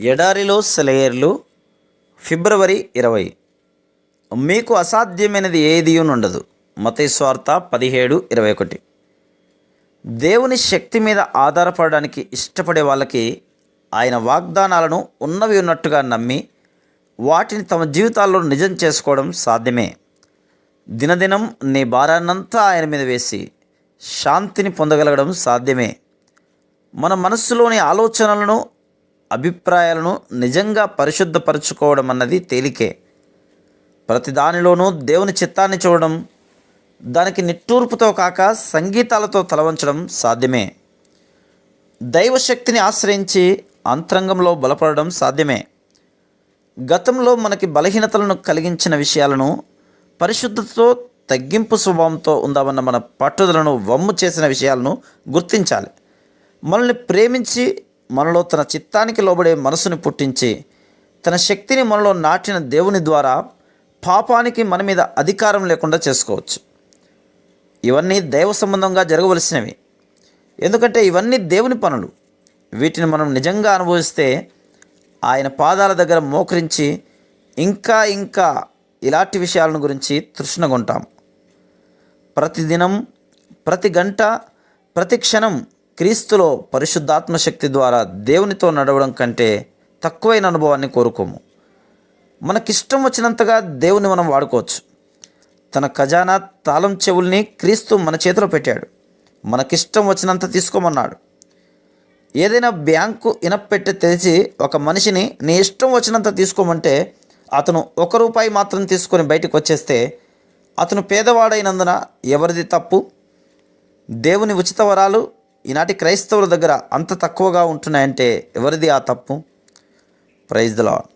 ఎడారిలో సెలయేర్లు ఫిబ్రవరి ఇరవై. మీకు అసాధ్యమైనది ఏది ఉండదు మతేశ్వార్త పదిహేడు ఇరవై ఒకటి. దేవుని శక్తి మీద ఆధారపడడానికి ఇష్టపడే వాళ్ళకి ఆయన వాగ్దానాలను ఉన్నవి ఉన్నట్టుగా నమ్మి వాటిని తమ జీవితాల్లో నిజం చేసుకోవడం సాధ్యమే. దినదినం నీ భారాన్నంతా ఆయన మీద వేసి శాంతిని పొందగలగడం సాధ్యమే. మన మనస్సులోని ఆలోచనలను అభిప్రాయాలను నిజంగా పరిశుద్ధపరచుకోవడం అన్నది తేలికే. ప్రతి దానిలోనూ దేవుని చిత్తాన్ని చూడడం దానికి నిట్టూర్పుతో కాక సంగీతాలతో తలవంచడం సాధ్యమే. దైవశక్తిని ఆశ్రయించి అంతరంగంలో బలపడడం సాధ్యమే. గతంలో మనకి బలహీనతలను కలిగించిన విషయాలను పరిశుద్ధతతో తగ్గింపు స్వభావంతో ఉందామన్న మన పట్టుదలను వమ్ము చేసిన విషయాలను గుర్తించాలి. మనల్ని ప్రేమించి మనలో తన చిత్తానికి లోబడే మనసుని పుట్టించి తన శక్తిని మనలో నాటిన దేవుని ద్వారా పాపానికి మన మీద అధికారం లేకుండా చేసుకోవచ్చు. ఇవన్నీ దైవ సంబంధంగా జరగవలసినవి. ఎందుకంటే ఇవన్నీ దేవుని పనులు. వీటిని మనం నిజంగా అనుభవిస్తే ఆయన పాదాల దగ్గర మోకరించి ఇంకా ఇంకా ఇలాంటి విషయాలను గురించి తృష్ణగుంటాం. ప్రతిదినం ప్రతి గంట ప్రతి క్షణం క్రీస్తులో పరిశుద్ధాత్మ శక్తి ద్వారా దేవునితో నడవడం కంటే తక్కువైన అనుభవాన్ని కోరుకోము. మనకిష్టం వచ్చినంతగా దేవుని మనం వాడుకోవచ్చు. తన ఖజానా తాళం చెవుల్ని క్రీస్తు మన చేతిలో పెట్టాడు. మనకిష్టం వచ్చినంత తీసుకోమన్నాడు. ఏదైనా బ్యాంకు ఇనపెట్టె తెరిచి ఒక మనిషిని నీ ఇష్టం వచ్చినంత తీసుకోమంటే అతను ఒక రూపాయి మాత్రం తీసుకొని బయటకు వచ్చేస్తే అతను పేదవాడైనందున ఎవరిది తప్పు? దేవుని ఉచిత వరాలు ఈనాటి క్రైస్తవుల దగ్గర అంత తక్కువగా ఉంటున్నాయంటే ఎవరిది ఆ తప్పు? Praise the lord